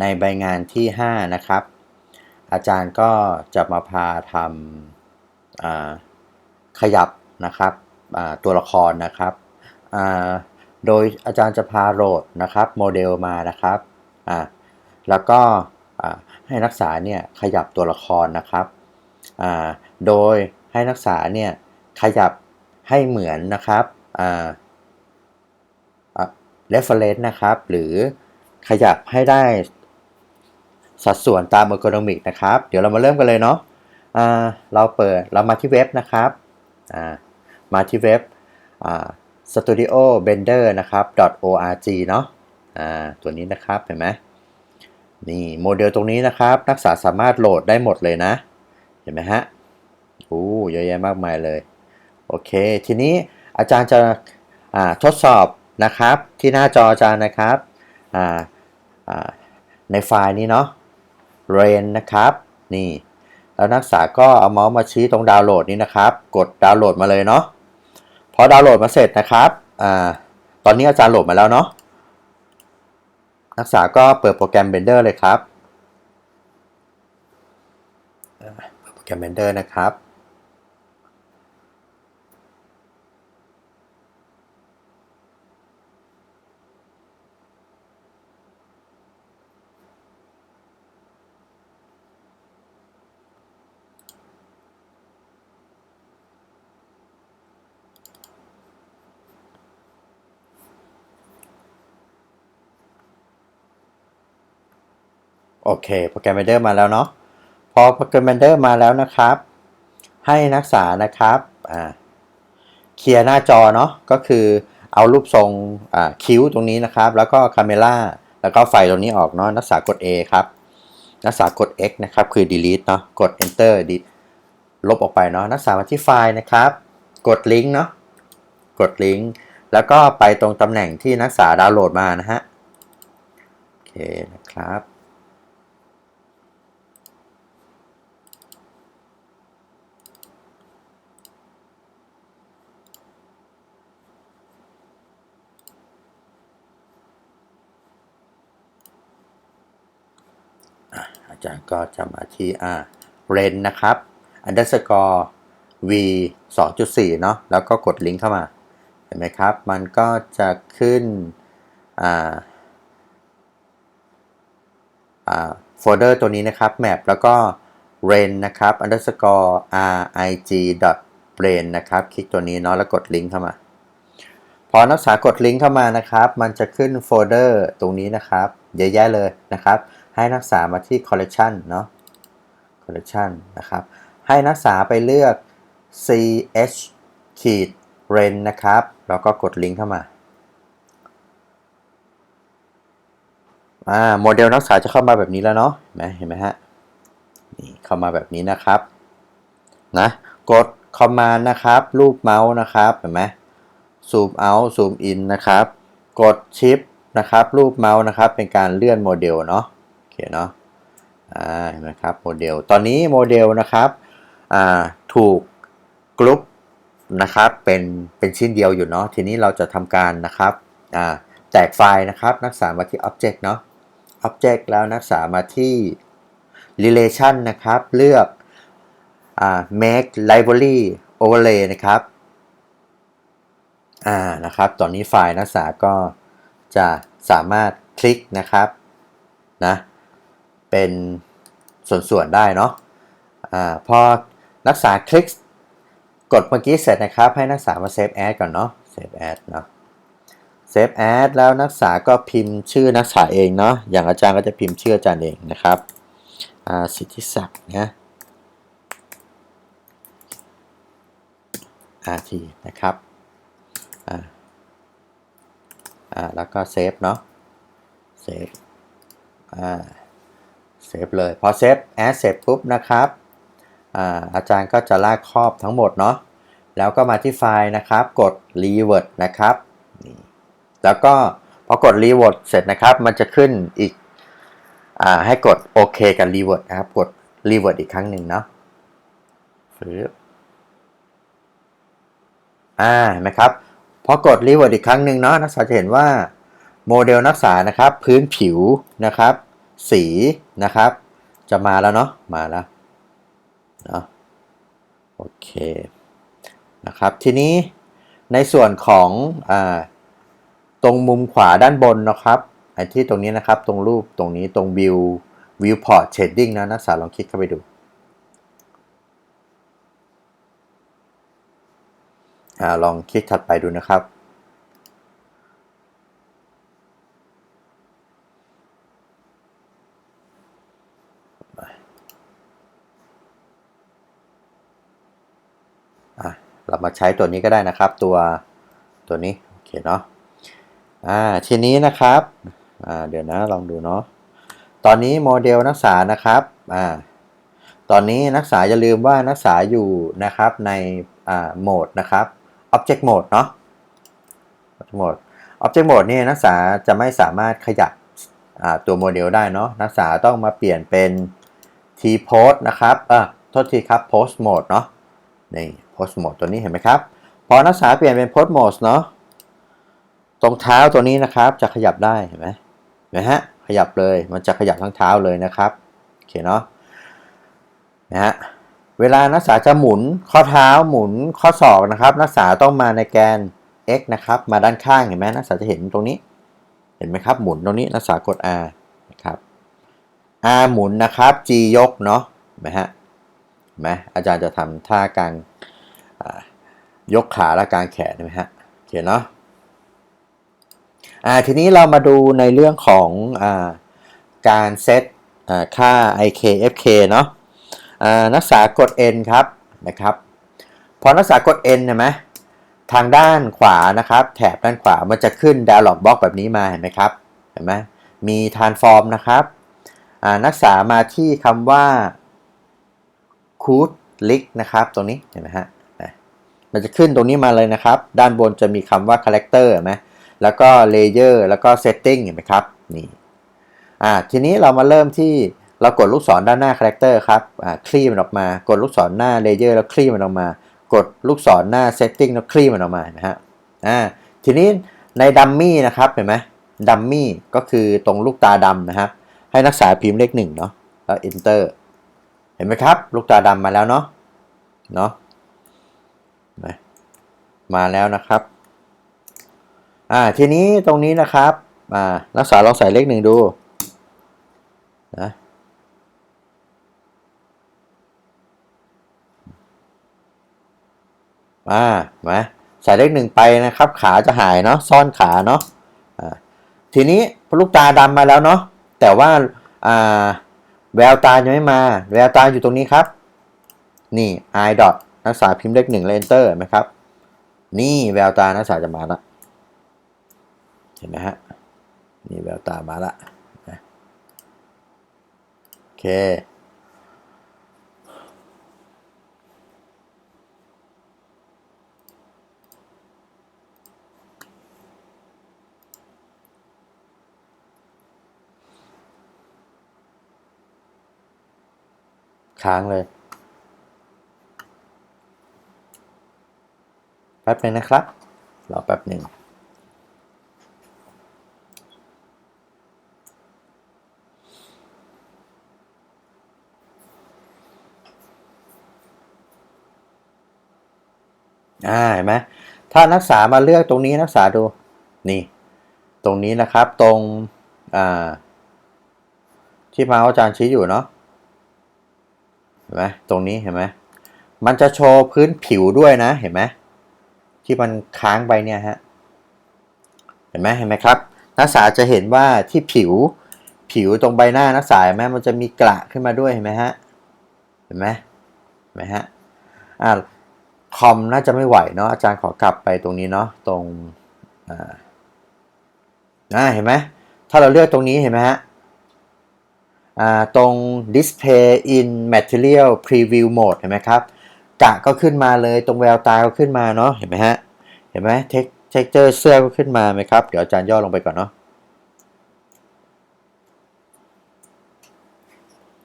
ในใบงานที่ 5 นะครับ อาจารย์ก็จะมาพาทำขยับนะครับตัวละครนะครับโดยอาจารย์จะพาโหลดนะครับโมเดลมานะครับแล้วก็ให้นักศึกษาเนี่ยขยับตัวละครนะครับ โดยให้นักศึกษาเนี่ยขยับให้เหมือนนะครับ reference นะครับ หรือ ขยับให้ได้สัดส่วนตาม ergonomic นะครับ เดี๋ยวเรามาเริ่มกันเลยเนาะะเราเปิดเรามาที่เว็บนะครับมาที่เว็บ studio blender นะครับ .org เนาะตัวนี้นะครับเห็นไหมนี่โมเดลตรงนี้นะครับ นักศึกษาสามารถโหลดได้หมดเลยนะ เห็นไหมฮะโอ้เยอะแยะมากมายเลย โอเค ทีนี้อาจารย์จะทดสอบนะครับที่หน้าจออาจารย์นะครับ ในไฟล์นี้เนาะ rain นะครับ นี่ แล้วนักศึกษาก็เอาเมาส์มาชี้ตรงดาวน์โหลดนี้นะครับ กดดาวน์โหลดมาเลยเนาะ พอดาวน์โหลดมาเสร็จนะครับอตอนนี้อาจารย์โหลดมาแล้วเนาะ นักศึกษาก็เปิดโปรแกรม Blender เลยครับ เปิดโปรแกรม Blender นะครับ โอเคโปรแกรม Blender มาแล้วเนาะพอโปรแกรม Blender มาแล้วนะครับ ให้นักศึกษานะครับเคลียร์หน้าจอเนาะก็คือเอารูปทรงคิ้วตรงนี้นะครับ แล้วก็คาเมล่าแล้วก็ไฟตรงนี้ออกเนาะนักศึกษากด A ครับนักศึกษากด X นะครับ คือ delete เนาะกด enter ลบออกไปเนาะนักศึกษามาที่ไฟล์นะครับ กดลิงก์เนาะกดลิงก์แล้วก็ไปตรงตำแหน่งที่นักศึกษาดาวน์โหลดมานะฮะโอเคนะครับ จารย์ก็จะมาที่อ่าเรนนะครับ underscore v 2.4 เนาะแล้วก็กดลิงก์เข้ามา เห็นไหมครับ มันก็จะขึ้นอ่าอ่าโฟลเดอร์ตัวนี้นะครับ map แล้วก็ rain นะครับ underscore rig dot brain นะครับ คลิกตัวนี้เนาะแล้วกดลิงก์เข้ามา พอนักศึกษากดลิงก์เข้ามานะครับ มันจะขึ้นโฟลเดอร์ตรงนี้นะครับเยอะแยะเลยนะครับ ให้นักศึกษามาที่ collection เนาะ collection นะครับ ให้นักศึกษาไปเลือก ch ขีด ren นะครับ แล้วก็กดลิงก์เข้ามาโมเดลนักศึกษาจะเข้ามาแบบนี้แล้วเนาะ เห็นไหมเห็นไหมฮะ นี่เข้ามาแบบนี้นะครับ นะ กด command นะครับ รูปเมาส์นะครับ เห็นไหม zoom out zoom in นะครับ กด shift นะครับ รูปเมาส์นะครับ เป็นการเลื่อนโมเดลเนาะ เนาะอ่าเห็นไหมครับโมเดลตอนนี้โมเดลนะครับอ่าถูกกรุ๊ปนะครับเป็นเป็นชิ้นเดียวอยู่เนาะทีนี้เราจะทำการนะครับอ่าแตกไฟล์นะครับนักศึกษามาที่ Object เนาะ Object แล้วนักศึกษามาที่ Relation นะครับเลือกอ่า Make Library Overlay นะครับอ่านะครับ ตอนนี้ไฟล์นักศึกษาก็จะสามารถคลิกนะครับนะ เป็นส่วนๆได้เนาะอ่าพอนักศึกษาคลิกกดเมื่อกี้เสร็จนะครับ ให้นักศึกษามาเซฟแอดก่อนเนาะเซฟแอดเนาะเซฟแอดแล้วนักศึกษาก็พิมพ์ชื่อนักศึกษาเองเนาะอย่างอาจารย์ก็จะพิมพ์ชื่ออาจารย์เองนะครับอ่าสิทธิศักดิ์นะอาทีนะครับอ่าอ่าแล้วก็เซฟเนาะเซฟอ่า เซฟเลย พอเซฟแอดเสร็จปุ๊บนะครับอาอาจารย์ก็จะลากครอบทั้งหมดเนาะแล้วก็มาที่ไฟล์นะครับ กด revert นะครับนี่แล้วก็พอกด revert เสร็จนะครับ มันจะขึ้นอีกอให้กดโอเคกับ revert นะครับ กด revert อีกครั้งหนึ่งเนาะฟืบอ่าเห็นไหมครับพอกด revert อีกครั้งหนึ่งเนาะนักศึกษาจะเห็นว่าโมเดลนักศึกษานะครับ พื้นผิวนะครับ สีนะครับ จะมาแล้วเนาะมาแล้วเนาะโอเคนะครับทีนี้ในส่วนของอตรงมุมขวาด้านบนนะครับไอ้ที่ตรงนี้นะครับตรงรูปตรงนี้ตรง view viewport shading นะนักศึกษาลองคลิกเข้าไปดูอลองคลิกถัดไปดูนะครับ อะ เรามาใช้ตัวนี้ก็ได้นะครับ ตัวตัวนี้โอเคเนาะอ่าทีนี้นะครับอ่าเดี๋ยวนะลองดูเนาะตอนนี้โมเดลนักศึกษานะครับอ่าตอนนี้นักศึกษาอย่าลืมว่านักศึกษาอยู่นะครับในอ่าโหมดนะครับ Object Mode เนาะ Object Mode Object Mode นี่นักศึกษาจะไม่สามารถขยับอ่าตัวโมเดลได้เนาะนักศึกษาต้องมาเปลี่ยนเป็น T Post นะครับอ่าโทษทีครับ Post Mode เนาะ นี่ post mode ตัวนี้เห็นไหมครับ พอนักศึกษาเปลี่ยนเป็น post mode เนาะตรงเท้าตัวนี้นะครับจะขยับได้เห็นไหมเห็นไหมฮะขยับเลยมันจะขยับทั้งเท้าเลยนะครับโอเคเนาะนะฮะเวลานักศึกษาจะหมุนข้อเท้าหมุนข้อศอกนะครับ นักศึกษาต้องมาในแกน x นะครับ มาด้านข้างเห็นไหมนักศึกษาจะเห็นตรงนี้ เห็นไหมครับหมุนตรงนี้นักศึกษากด r นะครับ r หมุนนะครับ g ยกเนาะเห็นไหมฮะ ไหมอาจารย์จะทำท่ากางยกขาและกางแขนใช่ไหมฮะโอเคเนาะอ่าทีนี้เรามาดูในเรื่องของอาการเซตค่า IKFK เนาะนักศึกษากด N ครับนะครับ พอนักศึกษากด N เห็นไหมทางด้านขวานะครับ แถบด้านขวามันจะขึ้น dialog box แบบนี้มาเห็นไหมครับเห็นไหมมี transform นะครับนักศึกษามาที่คำว่า คูดลิกนะครับตรงนี้เห็นไหมฮะมันจะขึ้นตรงนี้มาเลยนะครับ ด้านบนจะมีคำว่า character เห็นไหมแล้วก็ layer แล้วก็ setting เห็นไหมครับนี่อ่าทีนี้เรามาเริ่มที่เรากดลูกศรด้านหน้า character ครับอ่าคลี่มันออกมา กดลูกศรหน้า layer แล้วคลี่มันออกมา กดลูกศรหน้า setting แล้วคลี่มันออกมานไหมฮะอ่าทีนี้ในดัมมี่นะครับเห็นไหมดัมมี่ก็คือตรงลูกตาดำนะครับ ให้นักศึกษาพิมพ์เลขหนึ่งเนาะแล้ว enter ห็นไหมครับ ลูกตาดำมาแล้วเนาะเนาะมาแล้วนะครับอ่าทีนี้ตรงนี้นะครับอ่านักศึกษาลองใส่เลขหนึ่งดูนะอ่ามาใส่เลขหนึ่งไปนะครับ ขาจะหายเนาะซ่อนขาเนาะอ่าทีนี้ลูกตาดำมาแล้วเนาะแต่ว่าอ่า แววตายังไม่มา แววตาอยู่ตรงนี้ครับ นี่ i dot นักศึกษาพิมพ์เลขหนึ่งเลนเตอร์ไหมครับ นี่แววตานักศึกษาจะมาละเห็นไหมฮะ นี่แววตามาละโอเค ค้างเลยแป๊บหนึ่งนะครับรอแป๊บหนึ่งอ่าเห็นไหมถ้านักศึกษามาเลือกตรงนี้นักศึกษาดูนี่ตรงนี้นะครับตรงอ่าที่มาอาจารย์ชี้อยู่เนาะ เห็นไหมตรงนี้เห็นไหมมันจะโชว์พื้นผิวด้วยนะเห็นไหมที่มันค้างไปเนี่ยฮะเห็นไหมเห็นไหมครับ นักศึกษาจะเห็นว่าที่ผิวผิวตรงใบหน้านักศึกษาเห็นไหมมันจะมีกระขึ้นมาด้วยเห็นไหมฮะเห็นไหมเห็นไหมฮะอ่าคอมน่าจะไม่ไหวเนาะอาจารย์ขอกลับไปตรงนี้เนาะตรงอ่าเห็นไหมถ้าเราเลือกตรงนี้เห็นไหมฮะ ตรง display in material preview mode เห็นไหมครับกะก็ขึ้นมาเลยตรงแววตาก็ขึ้นมาเนาะเห็นไหมฮะเห็นไหมเทคเทคเจอร์เสื้อก็ขึ้นมาไหมครับ เดี๋ยวอาจารย์ย่อลงไปก่อนเนาะ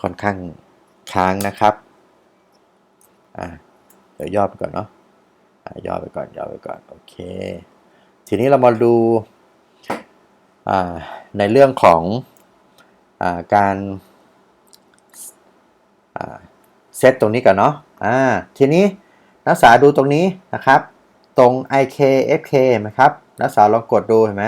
ค่อนข้างค้างนะครับอ่าเดี๋ยวย่อไปก่อนเนาะอ่าย่อไปก่อนย่อไปก่อนโอเค ทีนี้เรามาดูอ่าในเรื่องของ การเซตตรงนี้ก่อนเนาะอ่าทีนี้นักศึกษาดูตรงนี้นะครับ ตรง IKFK ไหมครับ นักศึกษาลองกดดูเห็นไหม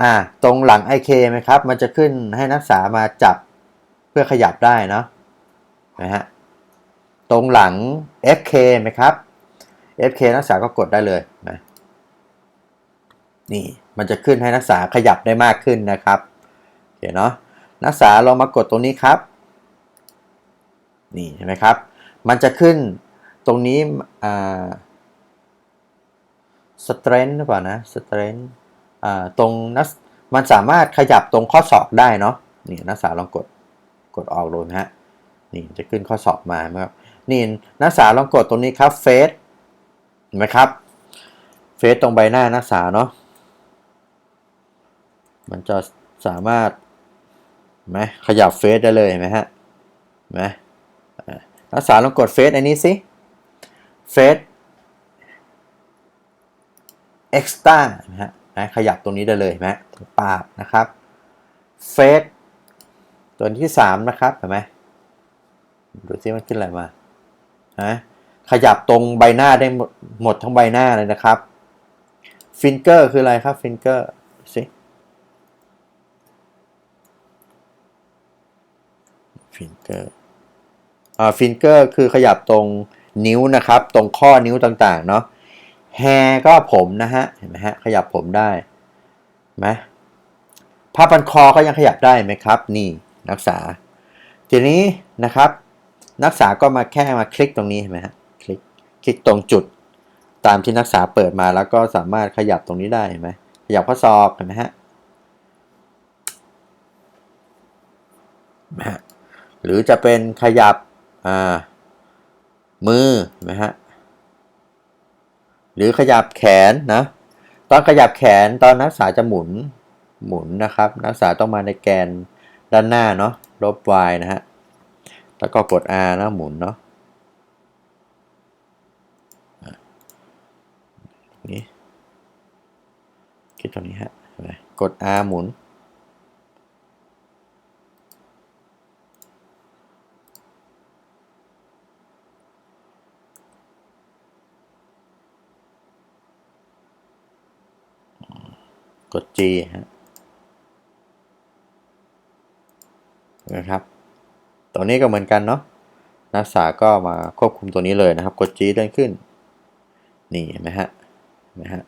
อ่าตรงหลัง IK ไหมครับ มันจะขึ้นให้นักศึกษามาจับเพื่อขยับได้เนาะนไหมฮะตรงหลัง FK ไหมครับ FK นักศึกษาก็กดได้เลยนะนี่มันจะขึ้นให้นักศึกษาขยับได้มากขึ้นนะครับโอเคเนาะ นักศึกษาลองมากดตรงนี้ครับ นี่เห็นไหมครับ มันจะขึ้นตรงนี้อ่า strength หรือเปล่านะ strength อ่าตรงนักมันสามารถขยับตรงข้อศอกได้เนาะนี่นักศึกษาลองกดกดออกเลยนะฮะนี่จะขึ้นข้อศอกมาครับนี่นักศึกษาลองกดตรงนี้ครับเฟสเห็นไหมครับเฟสตรงใบหน้านักศึกษาเนาะมันจะสามารถ ไหมขยับเฟสได้เลยเห็นไหมฮะเห็นไหมนักศึกษาลองกดเฟสอันนี้สิเฟส extra นะฮะนะขยับตรงนี้ได้เลยเห็นไหมปากนะครับเฟสตัวที่ 3 นะครับเห็นไหมดูซิมันขึ้นอะไรมาฮะขยับตรงใบหน้าได้หมดหมดทั้งใบหน้าเลยนะครับฟิงเกอร์คืออะไรครับฟิงเกอร์สิ ฟิงเกอร์อ่าฟิงเกอร์คือขยับตรงนิ้วนะครับ ตรงข้อนิ้วต่างๆ เนาะแฮก็ผมนะฮะเห็นไหมฮะขยับผมได้ไหมผ้าพันคอก็ยังขยับได้ไหมครับ นี่นักศึกษา ทีนี้นะครับ นักศึกษาก็มาแค่มาคลิกตรงนี้เห็นไหมฮะคลิกคลิกตรงจุด ตามที่นักศึกษาเปิดมาแล้วก็สามารถขยับตรงนี้ได้เห็นไหมขยับข้อศอกเห็นไหมฮะเห็นไหมฮะ หรือจะเป็นขยับมือนไหมฮะหรือขยับแขนนะตอนขยับแขนตอนนักศึกษาจะหมุนหมุนนะครับ นักศึกษาต้องมาในแกนด้านหน้าเนาะลบ y นะฮะแล้วก็กด r นะหมุนเนาะนี่คลิกตรงนี้ฮะกด R หมุน กด G ฮะนะครับตัวนี้ก็เหมือนกันเนาะนักศึกษาก็มาควบคุมตัวนี้เลยนะครับ กด G เลื่อนขึ้น นี่เห็นไหมฮะเห็นไหมฮะ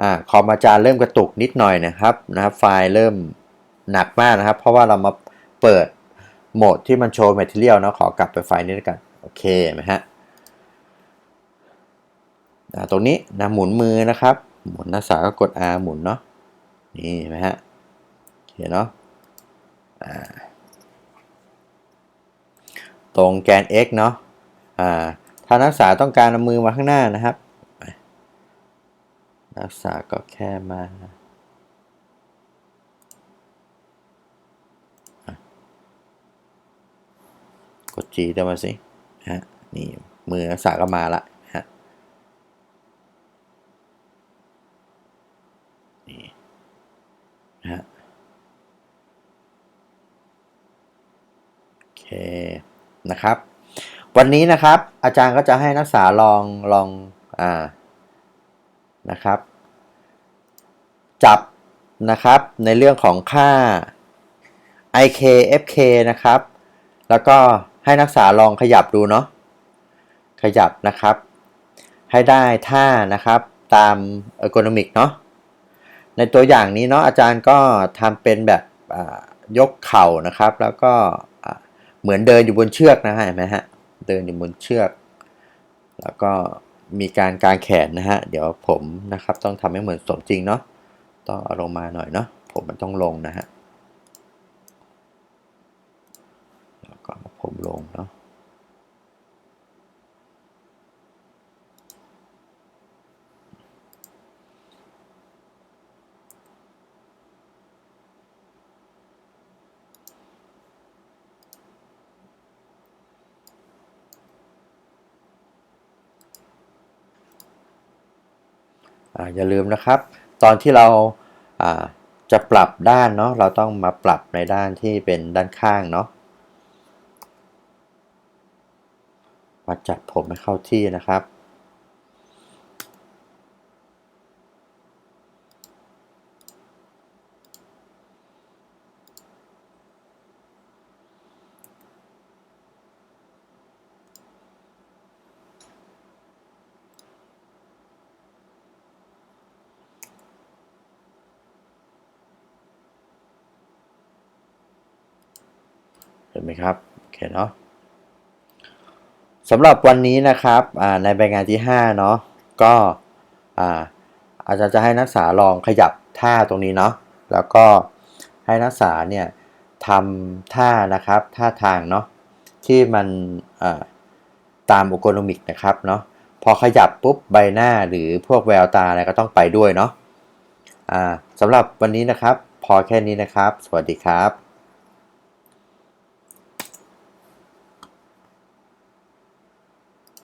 อ่าคอมอาจารย์เริ่มกระตุกนิดหน่อยนะครับนะครับ ไฟล์เริ่มหนักมากนะครับ เพราะว่าเรามาเปิดโหมดที่มันโชว์ Material เนาะขอกลับไปไฟล์นี้ด้วยกัน โอเคไหมฮะอ่าตรงนี้นะหมุนมือนะครับ หมุนนักศาก็กด R หมุนเนาะนี่เห็นไหมฮะเห็นเนาะตรงแกน x เนาะถ้านักศึกษาต้องการเอามือมาข้างหน้านะครับ นักศึกษาก็แค่มากด G เดี๋ยวมาสิฮะนี่มือนักศึกษาก็มาละฮะ นี่ฮะ โอเค นะครับ วันนี้นะครับอาจารย์ก็จะให้นักศึกษาลองลองอ่านะครับ จับนะครับในเรื่องของค่า IK FK นะครับ แล้วก็ให้นักศึกษาลองขยับดูเนาะขยับนะครับ ให้ได้ท่านะครับตาม ergonomic เนาะในตัวอย่างนี้เนาะอาจารย์ก็ทำเป็นแบบยกเข่านะครับ แล้วก็ เหมือนเดินอยู่บนเชือกนะฮะเห็นไหมฮะเดินอยู่บนเชือก แล้วก็มีการกางแขนนะฮะเดี๋ยวผมนะครับต้องทำให้เหมือนสมจริงเนาะต้องเอาลงมาหน่อยเนาะผมมันต้องลงนะฮะแล้วก็ผมลงเนาะ อย่าลืมนะครับ ตอนที่เราอ่าจะปรับด้านเนาะเราต้องมาปรับในด้านที่เป็นด้านข้างเนาะมาจัดผมให้เข้าที่นะครับ นไหมครับโอเคเนาะสำหรับวันนี้นะครับในใบงานที่5เนาะก็อาอาจารย์จะให้นักศึกษาลองขยับท่าตรงนี้เนาะแล้วก็ให้นักศึกษาเนี่ยทำท่านะครับท่าทางเนาะที่มันตามอโกนมิกนะครับเนาะพอขยับปุ๊บใบหน้าหรือพวกแววตาอะไรก็ต้องไปด้วยเนาะอ่าสำหรับวันนี้นะครับ พอแค่นี้นะครับ สวัสดีครับ